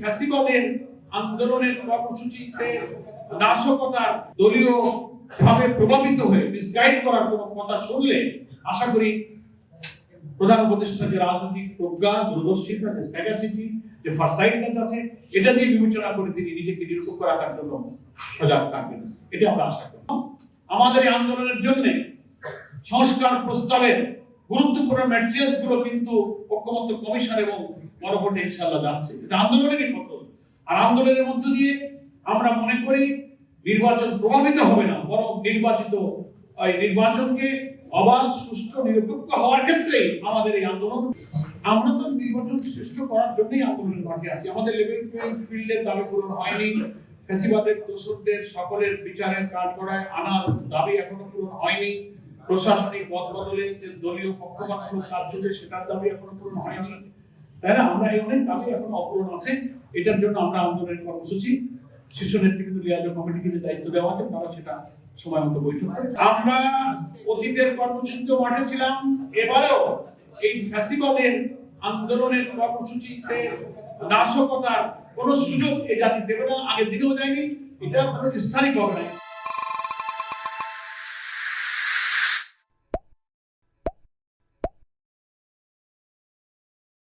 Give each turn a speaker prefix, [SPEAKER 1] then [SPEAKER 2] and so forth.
[SPEAKER 1] ফ্যাসিবাদের আন্দোলনের কর্মসূচিতে নাশকতার দলীয় ভাবে প্রভাবিত হয়ে মিসগাইড করার কথা শুনলে আশা করি প্রধান উপদেষ্টা যে রাজনৈতিক প্রজ্ঞা, দূরদর্শিতা, যে স্যাগাসিটি যে আছে, এটা দিয়ে বিবেচনা করে তিনি নিজেকে জন্য সজাগ থাকবেন। এটা আমরা আশা করি। আমাদের এই আন্দোলনের জন্য সংস্কার প্রস্তাবের গুরুত্বপূর্ণ ম্যাটেরিয়ালসগুলো কিন্তু ঐক্যমত্য কমিশন এবং গণভোটে ইনশাল্লাহ যাচ্ছে। এটা আন্দোলনেরই ফসল আর আন্দোলনের মধ্য দিয়ে আমরা মনে করি নির্বাচন প্রভাবিত হবে না, বরং নির্বাচিত নির্বাচনকে অবাধ, সুষ্ঠু, নিরপেক্ষ হওয়ার ক্ষেত্রে আমাদের এই আন্দোলন। আমরা তো নির্বাচন শ্রেষ্ঠ করার জন্যই আন্দোলনের মাঠে আছি। আমাদের লেভেল প্লেইং ফিল্ডের দাবি পূরণ হয়নি। ফ্যাসিবাদের দোষরদের সকলের বিচারের কাজ করায় আনার দাবি এখনও পূরণ হয়নি। প্রশাসনিক পদ বদলে যে দলীয় পক্ষপাতমূলক কাজ সেটার দাবি এখনও পূরণ হয়নি। তাই না? আমরা এই অনেক দাবি এখনও অপূরণ আছে। এটার জন্য আমরা আন্দোলনের কর্মসূচি, শীর্ষ নেতৃত্ব লিয়াজো কমিটিকে দায়িত্ব দেওয়া আছে, তারা সেটা সময় মতো বৈঠক আমরা অতীতের কর্মসূচিতে মাঠে ছিলাম, এবারেও এই ফ্যাসিবাদের আন্দোলনের কর্মসূচিতে নাশকতার কোনো সুযোগ এ জাতি দেবে না, আগের দিনেও যায়নি, এটা কোনো স্থানিক ঘটনা।